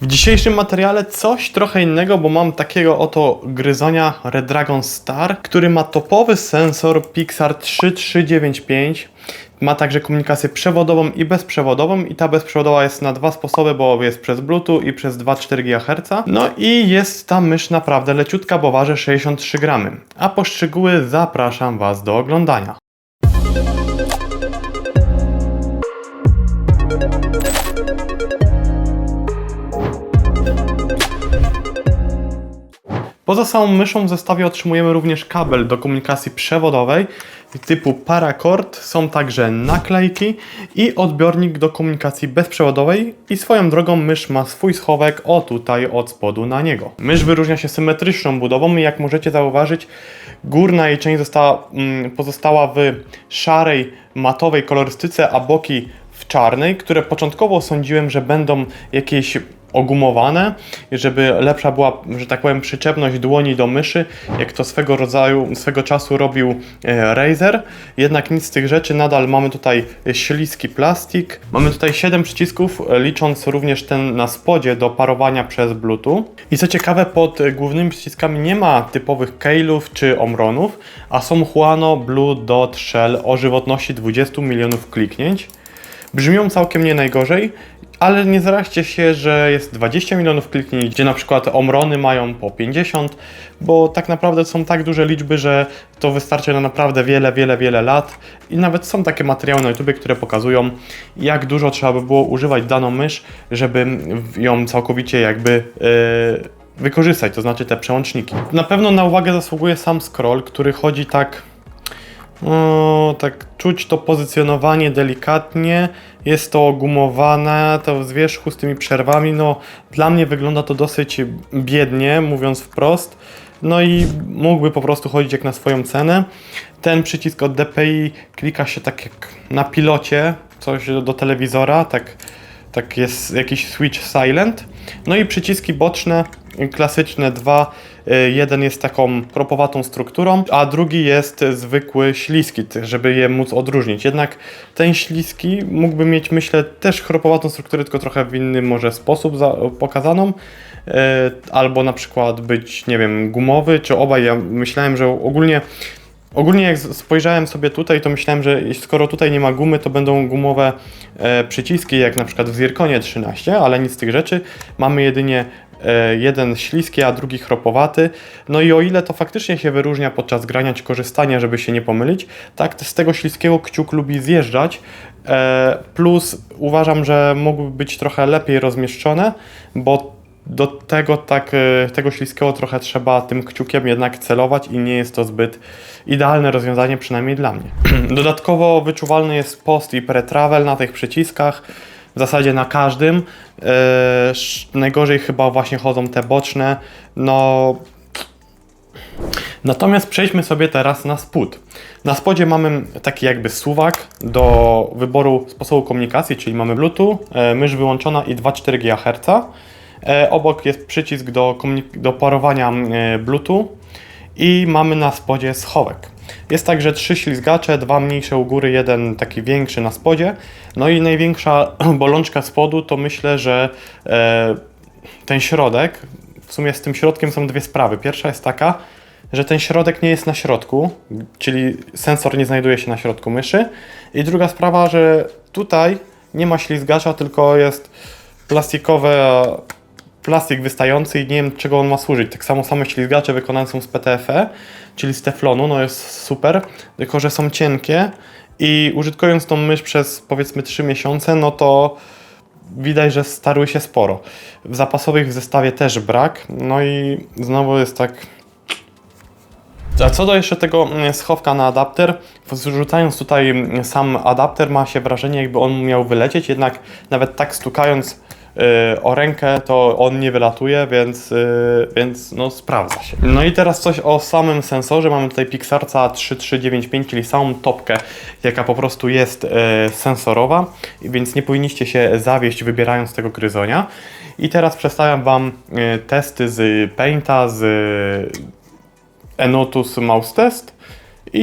W dzisiejszym materiale coś trochę innego, bo mam takiego oto gryzonia Red Dragon Star, który ma topowy sensor Pixar 3395. Ma także komunikację przewodową i bezprzewodową i ta bezprzewodowa jest na dwa sposoby, bo jest przez Bluetooth i przez 2,4 GHz. No i jest ta mysz naprawdę leciutka, bo waży 63 gramy. A po szczegóły zapraszam Was do oglądania. Poza samą myszą w zestawie otrzymujemy również kabel do komunikacji przewodowej typu paracord, są także naklejki i odbiornik do komunikacji bezprzewodowej i swoją drogą mysz ma swój schowek o tutaj od spodu na niego. Mysz wyróżnia się symetryczną budową i jak możecie zauważyć górna jej część została, mm, pozostała w szarej, matowej kolorystyce, a boki w czarnej, które początkowo sądziłem, że będą jakieś ogumowane, żeby lepsza była, że tak powiem, przyczepność dłoni do myszy, jak to swego rodzaju, swego czasu robił e, Razer. Jednak nic z tych rzeczy, nadal mamy tutaj śliski plastik. Mamy tutaj 7 przycisków, licząc również ten na spodzie do parowania przez Bluetooth. I co ciekawe, pod głównymi przyciskami nie ma typowych keylów czy omronów, a są Huano Blue Dot Shell o żywotności 20 milionów kliknięć. Brzmią całkiem nie najgorzej, ale nie zaraźcie się, że jest 20 milionów kliknięć, gdzie na przykład omrony mają po 50, bo tak naprawdę są tak duże liczby, że to wystarczy na naprawdę wiele, wiele, wiele lat. I nawet są takie materiały na YouTube, które pokazują, jak dużo trzeba by było używać daną mysz, żeby ją całkowicie jakby. Yy, wykorzystać, to znaczy te przełączniki. Na pewno na uwagę zasługuje sam scroll, który chodzi tak o, tak czuć to pozycjonowanie delikatnie, jest to gumowane, to z wierzchu z tymi przerwami, no dla mnie wygląda to dosyć biednie, mówiąc wprost. No i mógłby po prostu chodzić jak na swoją cenę. Ten przycisk od DPI klika się tak jak na pilocie, coś do telewizora, tak, tak jest jakiś switch silent. No i przyciski boczne, klasyczne dwa. Y, Jeden jest taką kropowatą strukturą, a drugi jest zwykły śliski, żeby je móc odróżnić. Jednak ten śliski mógłby mieć, myślę, też chropowatą strukturę, tylko trochę w inny może sposób za, pokazaną. Y, Albo na przykład być, nie wiem, gumowy, czy obaj. Ja myślałem, że ogólnie Ogólnie jak spojrzałem sobie tutaj, to myślałem, że skoro tutaj nie ma gumy, to będą gumowe e, przyciski, jak na przykład w Zirconie 13, ale nic z tych rzeczy. Mamy jedynie e, jeden śliski, a drugi chropowaty. No i o ile to faktycznie się wyróżnia podczas grania czy korzystania, żeby się nie pomylić, tak z tego śliskiego kciuk lubi zjeżdżać. E, plus uważam, że mógłby być trochę lepiej rozmieszczone, bo do tego tak, e, tego śliskiego trochę trzeba tym kciukiem jednak celować i nie jest to zbyt idealne rozwiązanie, przynajmniej dla mnie. Dodatkowo wyczuwalny jest post i pre-travel na tych przyciskach, w zasadzie na każdym. E, najgorzej chyba właśnie chodzą te boczne, no Natomiast przejdźmy sobie teraz na spód. Na spodzie mamy taki jakby suwak do wyboru sposobu komunikacji, czyli mamy Bluetooth, e, mysz wyłączona i 2,4 GHz. E, Obok jest przycisk do, do parowania e, Bluetooth i mamy na spodzie schowek. Jest także trzy ślizgacze, dwa mniejsze u góry, jeden taki większy na spodzie. No i największa bolączka spodu to myślę, że e, ten środek, w sumie z tym środkiem są dwie sprawy. Pierwsza jest taka, że ten środek nie jest na środku, czyli sensor nie znajduje się na środku myszy. I druga sprawa, że tutaj nie ma ślizgacza, tylko jest plastikowy plastik wystający i nie wiem czego on ma służyć. Tak samo same ślizgacze wykonane są z PTFE, czyli z teflonu, no jest super, tylko że są cienkie i użytkując tą mysz przez powiedzmy 3 miesiące, no to widać, że starły się sporo. W zapasowych w zestawie też brak, no i znowu jest tak a co do jeszcze tego mm, schowka na adapter, zrzucając tutaj mm, sam adapter ma się wrażenie jakby on miał wylecieć, jednak nawet tak stukając o rękę to on nie wylatuje, więc, y, więc no sprawdza się. No i teraz coś o samym sensorze. Mamy tutaj Pixarca 3395, czyli samą topkę, jaka po prostu jest y, sensorowa, więc nie powinniście się zawieść wybierając tego gryzonia. I teraz przedstawiam Wam y, testy z Painta, z Enotus Mouse Test i,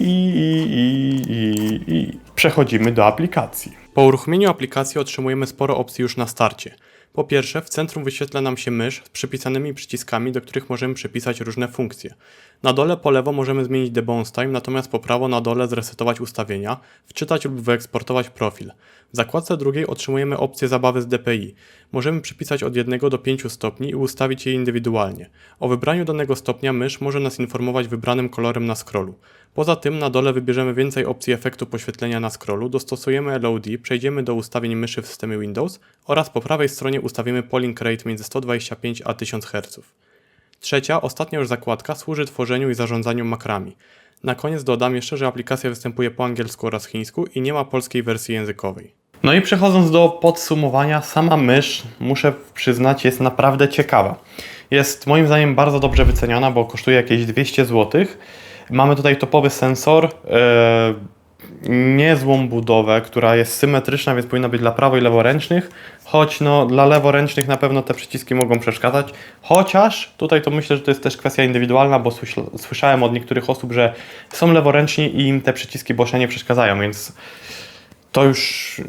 i, i, i, i, i przechodzimy do aplikacji. Po uruchomieniu aplikacji otrzymujemy sporo opcji już na starcie. Po pierwsze, w centrum wyświetla nam się mysz z przypisanymi przyciskami, do których możemy przypisać różne funkcje. Na dole po lewo możemy zmienić debounce time, natomiast po prawo na dole zresetować ustawienia, wczytać lub wyeksportować profil. W zakładce drugiej otrzymujemy opcję zabawy z DPI. Możemy przypisać od 1 do 5 stopni i ustawić je indywidualnie. O wybraniu danego stopnia mysz może nas informować wybranym kolorem na scrollu. Poza tym na dole wybierzemy więcej opcji efektu poświetlenia na scrollu, dostosujemy LOD, przejdziemy do ustawień myszy w systemie Windows oraz po prawej stronie ustawimy polling rate między 125 a 1000 Hz. Trzecia, ostatnia już zakładka służy tworzeniu i zarządzaniu makrami. Na koniec dodam jeszcze, że aplikacja występuje po angielsku oraz chińsku i nie ma polskiej wersji językowej. No i przechodząc do podsumowania, sama mysz, muszę przyznać, jest naprawdę ciekawa. Jest moim zdaniem bardzo dobrze wyceniona, bo kosztuje jakieś 200 zł. Mamy tutaj topowy sensor, e, niezłą budowę, która jest symetryczna, więc powinna być dla prawo i leworęcznych, choć no, dla leworęcznych na pewno te przyciski mogą przeszkadzać. Chociaż tutaj to myślę, że to jest też kwestia indywidualna, bo słysz- słyszałem od niektórych osób, że są leworęczni i im te przyciski Boscha nie przeszkadzają, więc to już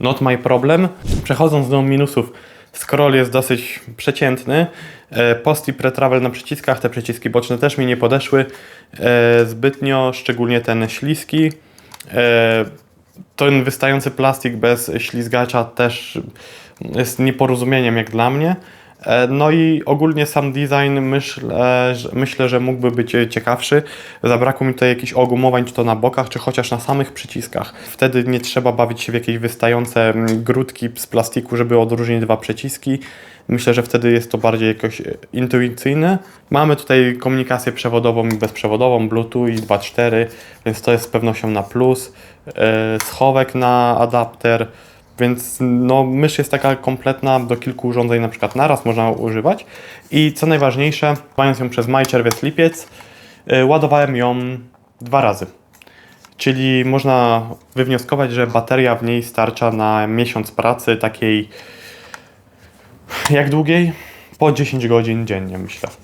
not my problem. Przechodząc do minusów, scroll jest dosyć przeciętny. E, Post i pre-travel na przyciskach, te przyciski boczne też mi nie podeszły e, zbytnio, szczególnie ten śliski. E, Ten wystający plastik bez ślizgacza też jest nieporozumieniem jak dla mnie. E, No i ogólnie sam design myślę, myślę, że mógłby być ciekawszy. Zabrakło mi tutaj jakichś ogumowań, czy to na bokach, czy chociaż na samych przyciskach. Wtedy nie trzeba bawić się w jakieś wystające grudki z plastiku, żeby odróżnić dwa przyciski. Myślę, że wtedy jest to bardziej jakoś e, intuicyjne. Mamy tutaj komunikację przewodową i bezprzewodową, Bluetooth i 2.4, więc to jest z pewnością na plus. E, Schowek na adapter. Więc no, mysz jest taka kompletna do kilku urządzeń na przykład naraz można używać. I co najważniejsze, mając ją przez maj, czerwiec, lipiec, yy, ładowałem ją dwa razy. Czyli można wywnioskować, że bateria w niej starcza na miesiąc pracy takiej jak długiej? Po 10 godzin dziennie myślę.